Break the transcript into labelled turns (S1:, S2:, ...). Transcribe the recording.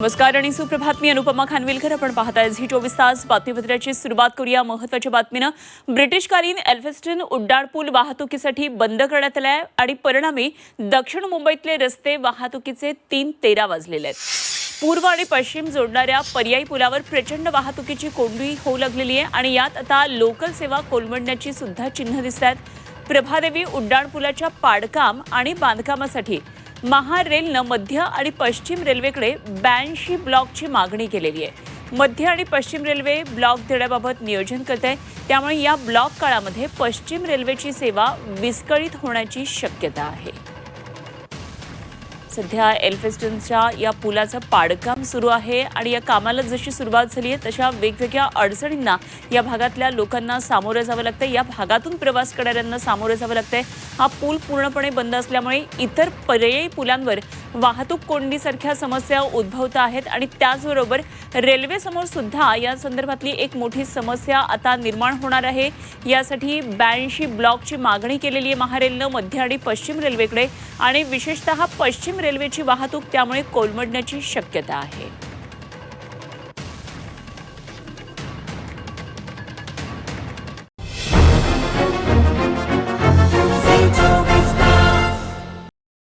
S1: नमस्कार आणि सुप्रभात मी अनुपमा खानविलकर. आपण पाहताय झी चोवीस तास बातमीपत्राची सुरुवात करूया. महत्त्वाच्या बातमीनं ब्रिटिशकालीन एल्फेस्टन उड्डाणपूल वाहतुकीसाठी बंद करण्यात आलाय आणि परिणामी दक्षिण मुंबईतले रस्ते वाहतुकीचे तीन तेरा वाजलेले आहेत. पूर्व आणि पश्चिम जोडणाऱ्या पर्यायी पुलावर प्रचंड वाहतुकीची कोंडी होऊ लागलेली आहे आणि यात आता लोकल सेवा कोलमडण्याची सुद्धा चिन्ह दिसत आहेत प्रभादेवी उड्डाणपुलाच्या पाडकाम आणि बांधकामासाठी महारेलनं मध्य आणि पश्चिम रेल्वेकडे ब्याऐंशी ब्लॉकची मागणी केलेली आहे. मध्य आणि पश्चिम रेल्वे ब्लॉक देण्याबाबत नियोजन करत आहे. त्यामुळे या ब्लॉक काळामध्ये पश्चिम रेल्वेची सेवा विस्कळीत होण्याची शक्यता आहे. सध्या एल्फेस्टनच्या या पुलाचं पाडकाम सुरू आहे आणि या कामाला जशी सुरुवात झाली आहे तशा वेगवेगळ्या अडचणींना या भागातल्या लोकांना सामोरं जावं लागतं या भागातून प्रवास करणाऱ्यांना सामोरं जावं लागतंय. हा पूल पूर्णपणे बंद असल्यामुळे इतर पर्यायी पुलांवर वाहतूक कोंडीसारख्या समस्या उद्भवत आहेत आणि त्याचबरोबर रेल्वेसमोर सुद्धा या संदर्भातली एक मोठी समस्या आता निर्माण होणार आहे. यासाठी ब्याऐंशी ब्लॉकची मागणी केलेली आहे महारेलनं मध्य आणि पश्चिम रेल्वेकडे आणि विशेषतः पश्चिम रेल्वेची वाहतूक त्यामुळे कोलमडण्याची शक्यता आहे.